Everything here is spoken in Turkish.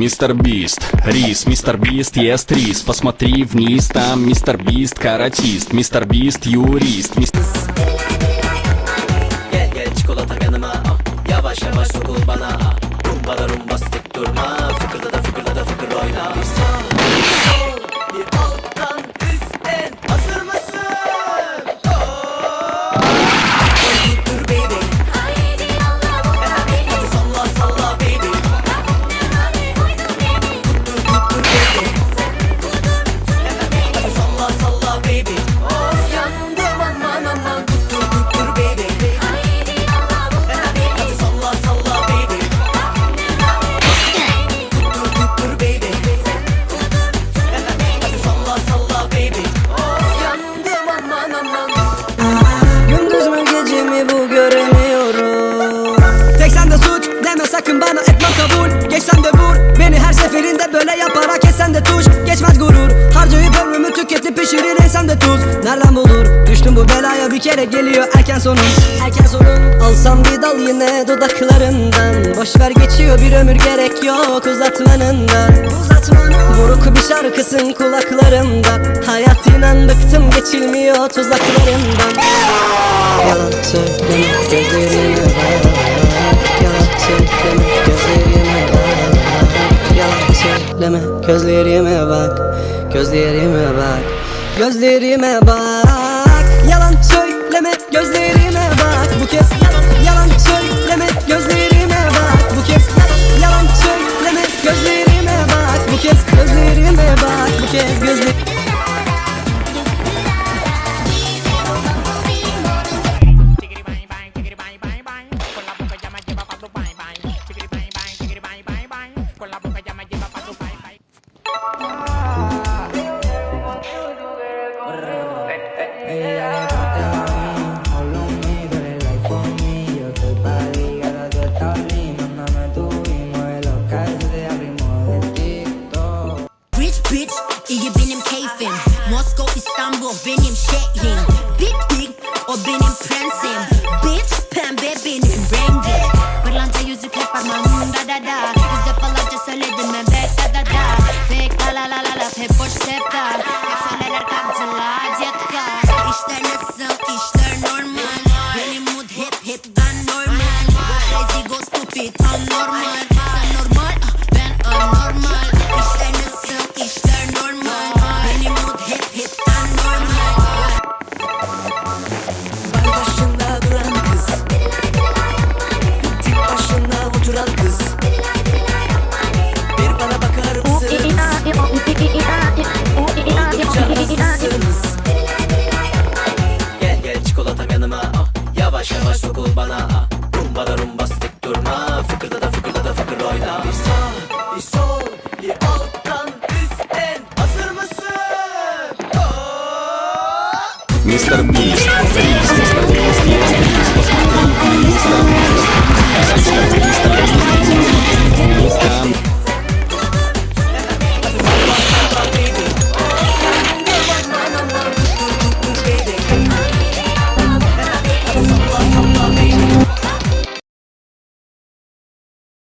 Мистер Бист, рис, мистер Бист ест рис Посмотри вниз, там мистер Бист каратист Мистер Бист юрист, мистер... Ah. Yavaş yavaş sokul bana ah. Rumba da rumbastik durma Fıkırda da fıkırda da fıkır oyna etmem kabul Geçsen de vur. Beni her seferinde böyle yaparak etsen de tuş. Geçmez gurur harcayıp ömrümü tüketip pişirir insan de tuz. Nereden bulur? Düştüm bu belaya bir kere geliyor erken sonum. Erken sonum. Alsam bir dal yine dudaklarından. Boşver geçiyor bir ömür gerek yok uzatmanından. Uzatmanın. Buruk bir şarkısın kulaklarımda. Hayat inan bıktım geçilmiyor tuzaklarından Yalan söyleme gözlerime gözlerime bak Gözlerime bak Gözlerime bak. Yalan söyleme gözlerime bak. Bu kez bitch, iyi benim keyfim. Moskova, İstanbul benim şehrim Big big, o benim prensim. Bitch, pembe benim rengim. Pırlanta yüzük hep parmağımda da da Yüz defalarca söyledim evet da da da. Fake la la la la la. Hep boş sevda. Hep söylerler kamçılar cetka İşler nasıl, işler normal. Benim mood hep hep ben normal. Go crazy, go stupid, Sen normal, Yavaş yavaş sokul bana Rumbada rumbastik durma Fıkırda da fıkırda da fıkır oyna Bir sağ bir sol bir alttan üstten Hazır mısın? Mr. Beast Mr. Beast Mr. Beast Mr. Beast